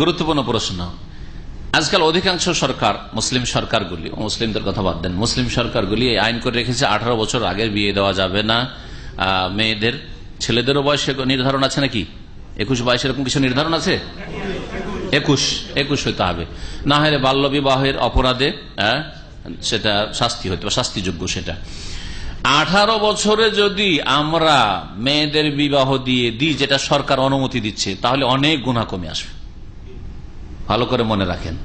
গুরুত্বপূর্ণ প্রশ্ন। আজকাল অধিকাংশ সরকার, মুসলিম সরকারগুলি মুসলিমদের কথা বাদ দেন, মুসলিম সরকারগুলি এই আইন করে রেখেছে, আঠারো বছর আগে বিয়ে দেওয়া যাবে না। মেয়েদের, ছেলেদেরও বয়স নির্ধারণ আছে নাকি? একুশ বাইশ এরকম কিছু নির্ধারণ আছে? একুশ একুশ হইতে হবে। না হলে বাল্য বিবাহের অপরাধে সেটা শাস্তি হইতে শাস্তিযোগ্য সেটা। আঠারো বছরে যদি আমরা মেয়েদের বিবাহ দিয়ে দিই, যেটা সরকার অনুমতি দিচ্ছে, তাহলে অনেক গুণা কমে আসবে। ভালো করে মনে রাখেন।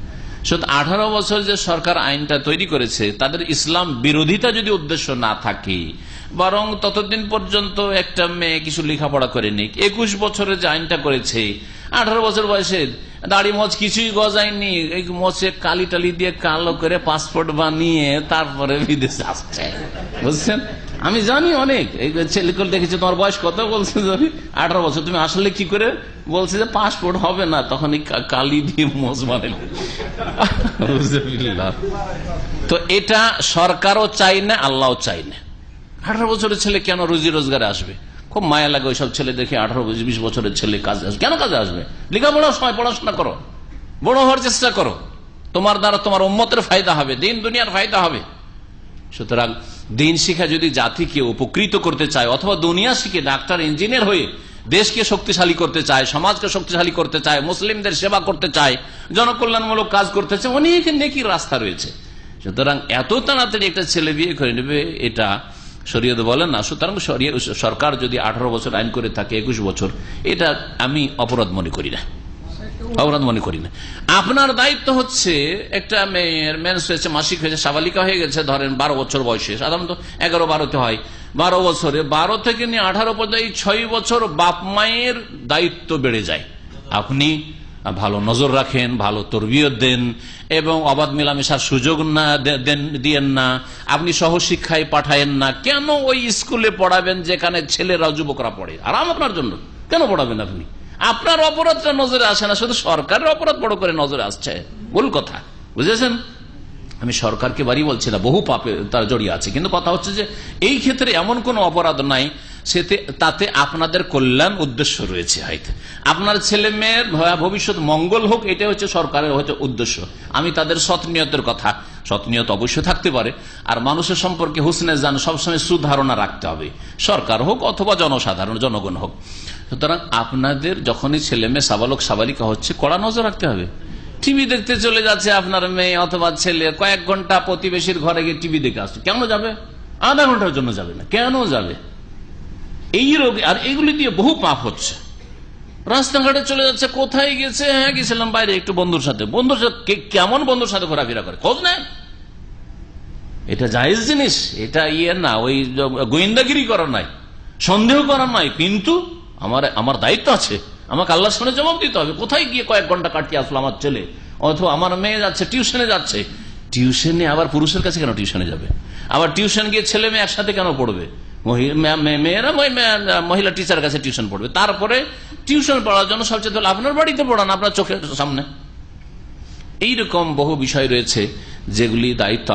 আঠারো বছর যে সরকার আইনটা তৈরি করেছে, তাদের ইসলাম বিরোধিতা যদি উদ্দেশ্য না থাকে, বরং ততদিন পর্যন্ত একটা মেয়ে কিছু লেখাপড়া করে নিক, একুশ বছরের যে আইনটা করেছে, আঠারো বছর বয়সে দাড়ি মজ কিছুই গজায়নি। এই মচে কালি টালি দিয়ে কালো করে পাসপোর্ট বানিয়ে তারপরে বিদেশে আসছে। বুঝছেন? আমি জানি অনেক। এই ছেলেকে দেখেছি, তোমার বয়স কত বলছে আঠারো বছর। তুমি আসলে কি করে বলছে যে পাসপোর্ট হবে না? তখন এই কালি দিয়ে মোজ বুঝলিল্লাহ। তো এটা সরকারও চাই না, আল্লাহও চাই না। আঠারো বছরের ছেলে কেন রুজি রোজগারে আসবে? খুব মায়া লাগে ওইসব ছেলে দেখে আঠারো বিশ বছরের ছেলে কাজে আসবে। কেন কাজে আসবে? লেখাপড়ার সময় পড়াশোনা করো। বড় হওয়ার চেষ্টা করো। তোমার দ্বারা তোমার উম্মতের ফায়দা হবে, দিন দুনিয়ার ফায়দা হবে। সুতরাং দিন শিখা যদি জাতিকে উপকৃত করতে চায়, অথবা দুনিয়া শিখে ডাক্তার, ইঞ্জিনিয়ার হয়ে দেশকে শক্তিশালী করতে চায়, সমাজকে শক্তিশালী করতে চায়, মুসলিমদের সেবা করতে চায়, জনকল্যাণমূলক কাজ করতে চায়, অনেক নেকির রাস্তা রয়েছে। সুতরাং এত তাড়াতাড়ি একটা ছেলে বিয়ে করে নেবে, এটা শরীয়ত বলেন না সুতরাং সরকার যদি আঠারো বছর আইন করে থাকে, একুশ বছর, এটা আমি অপরাধ মনে করি না। অপরাধ মনে করি না। আপনার দায়িত্ব হচ্ছে, একটা মেয়ের মেন্স হয়েছে মাসিক হয়েছে, সাবালিকা হয়ে গেছে, ধরেন বারো বছর বয়সে, সাধারণত এগারো বারোতে হয়। বারো বছরে, বারো থেকে নিয়ে আঠারো পর্যন্ত এই ছয় বছর বাপ মায়ের দায়িত্ব বেড়ে যায়। আপনি ভালো নজর রাখেন, ভালো তরবিয়ত দেন এবং অবাধ মেলামেশার সুযোগ না দিয়েন না। আপনি সহশিক্ষায় পাঠায়েন না। কেন ওই স্কুলে পড়াবেন যেখানে ছেলেরা যুবকরা পড়ে? আরাম আপনার জন্য। কেন পড়াবেন আপনি? আপনার অপরাধটা নজরে আসে না। শুধু সরকারের অপরাধ বড় করে নজরে আসছে। ভুল কথা। বুঝেছেন? আমি সরকারকে বাড়ি বলছি না, বহু পাপে তার জড়িয়ে আছে। কিন্তু কথা হচ্ছে যে, এই ক্ষেত্রে এমন কোন অপরাধ নাই সেতে তাতে আপনাদের কল্যাণ উদ্দেশ্য রয়েছে হয়তো আপনার ছেলে মেয়ের ভবিষ্যৎ মঙ্গল হোক এটা হচ্ছে সরকারের হয়তো উদ্দেশ্য। আমি তাদের সৎনিয়তের কথা সৎনিয়ত অবশ্যই থাকতে পারে, আর মানুষের সম্পর্কে হুসনে জান সবসময় সুধারণা রাখতে হবে। সরকার হোক অথবা জনসাধারণ, জনগণ হোক। সুতরাং আপনাদের যখনই ছেলে মেয়ে সাবালক, সাবালিকা হচ্ছে, কড়া নজর রাখতে হবে। টিভি দেখতে চলে যাচ্ছে আপনার মেয়ে অথবা ছেলে, কয়েক ঘণ্টা প্রতিবেশীর ঘরে গিয়ে টিভি দেখে আসছে। কেন যাবে? আধা ঘণ্টার জন্য যাবে না। কেন যাবে? এই রোগ, আর এগুলি দিয়ে বহু পাপ হচ্ছে। রাস্তাঘাটে চলে যাচ্ছে, কোথায় গেছে? হ্যাঁ গেছিলাম বাইরে একটু বন্ধুর সাথে। বন্ধুর সাথে কেমন বন্ধুর সাথে ঘোরাফেরা করে? খোঁজ নেন। এটা জায়েজ জিনিস। এটা ইয়ে না, ওই গোয়েন্দাগিরি করার নাই। সন্দেহ করার নাই। কিন্তু আমার আমার দায়িত্ব আছে। আমাকে আল্লাহর সামনে জবাব দিতে হবে। কোথায় গিয়ে কয়েক ঘণ্টা কাটিয়ে আসলো আমার ছেলে? অথবা আমার মেয়ে যাচ্ছে, টিউশনে যাচ্ছে। টিউশনে আবার পুরুষের কাছে কেন টিউশনে যাবে? আবার টিউশন গিয়ে ছেলে মেয়ে একসাথে কেন পড়বে? মেয়েরা মহিলা টিচার কাছে টিউশন পড়বে। তারপরে টিউশন পড়ার জন্য সবচেয়ে আপনার বাড়িতে পড়ান, আপনার চোখের সামনে। এইরকম বহু বিষয় রয়েছে যেগুলি দায়িত্ব